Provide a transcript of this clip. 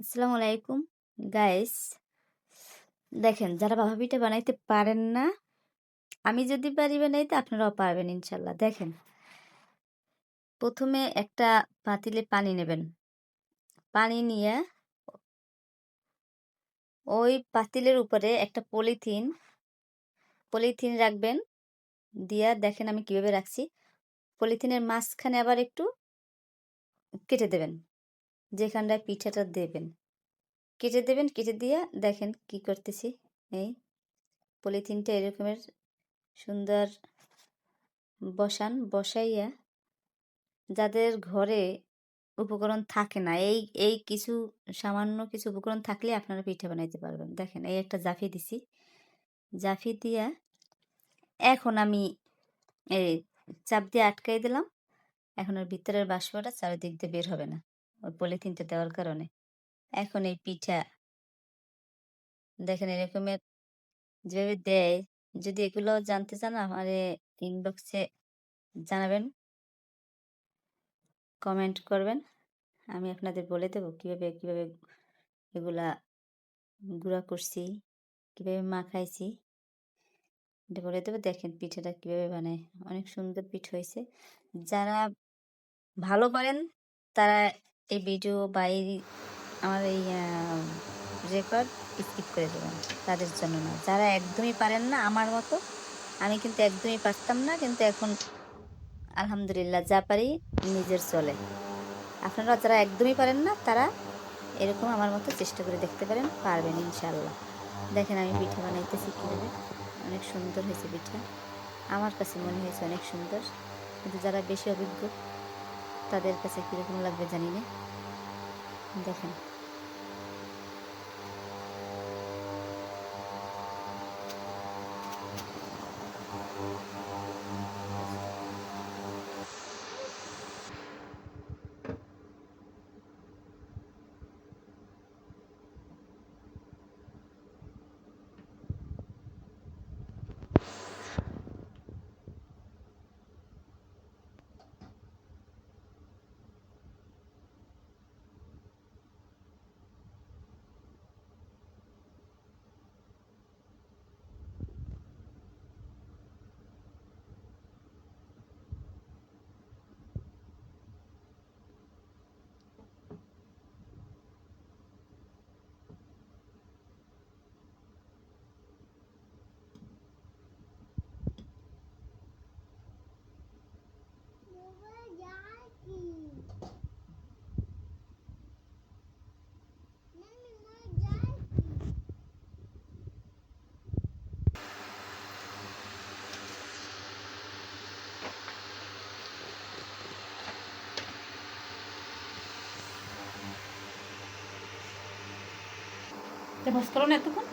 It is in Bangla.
আসসালামু আলাইকুম। গাইস দেখেন, যারা বাবা পিঠা বানাইতে পারেন না, আমি যদি পারি বানাইতে আপনারাও পারবেন ইনশাল্লাহ। দেখেন, প্রথমে একটা পাতিলে পানি নেবেন। পানি নিয়ে ওই পাতিলের উপরে একটা পলিথিন পলিথিন রাখবেন। দিয়া দেখেন আমি কীভাবে রাখছি। পলিথিনের মাঝখানে আবার একটু কেটে দেবেন। যেখানটায় পিঠাটা দেবেন। কেটে দেবেন, কেটে দিয়ে দেখেন কি করতেছি। এই পলিথিনটা এরকমের সুন্দর বসান, বসাইয়া যাদের ঘরে উপকরণ থাকে না, এই এই কিছু, সামান্য কিছু উপকরণ থাকলে আপনারা পিঠে বানাইতে পারবেন। দেখেন এই একটা জাফি দিছি। জাফি দিয়া এখন আমি এই চাপ দিয়ে আটকাই দিলাম। এখন ওর ভিতরের বাষ্পটা চারিদিক দিয়ে বের হবে না। ওই পলিথিনটা দেওয়ার কারণে। এখন এই পিঠা দেখেন এরকমের যেভাবে দেয়, যদি এগুলো জানতে চান আমার ইনবক্সে জানাবেন। কমেন্ট করবেন। আমি আপনাদের বলে দেবো কীভাবে কীভাবে এগুলা গুঁড়া করছি, কীভাবে মাখাইছি। এটা বলে দেবো। দেখেন পিঠাটা কীভাবে বানায়। অনেক সুন্দর পিঠ হয়েছে। যারা ভালো পারেন তারা এই ভিডিও বা এই আমার এই রেকর্ড স্কিপ করে দেবেন, তাদের জন্য না। যারা একদমই পারেন না আমার মতো, আমি কিন্তু একদমই পারতাম না, কিন্তু এখন আলহামদুলিল্লাহ যা পারি নিজের চলে। আপনারা যারা একদমই পারেন না, তারা এরকম আমার মতো চেষ্টা করে দেখতে পারেন, পারবেন ইনশাল্লাহ দেখেন আমি পিঠা বানাইতেছি কীভাবে। অনেক সুন্দর হয়েছে পিঠা। আমার কাছে মনে হয়েছে অনেক সুন্দর। কিন্তু যারা বেশি অভিজ্ঞ তাদের কাছে কীরকম লাগবে জানি না দেখেন। করো না এতক্ষণ?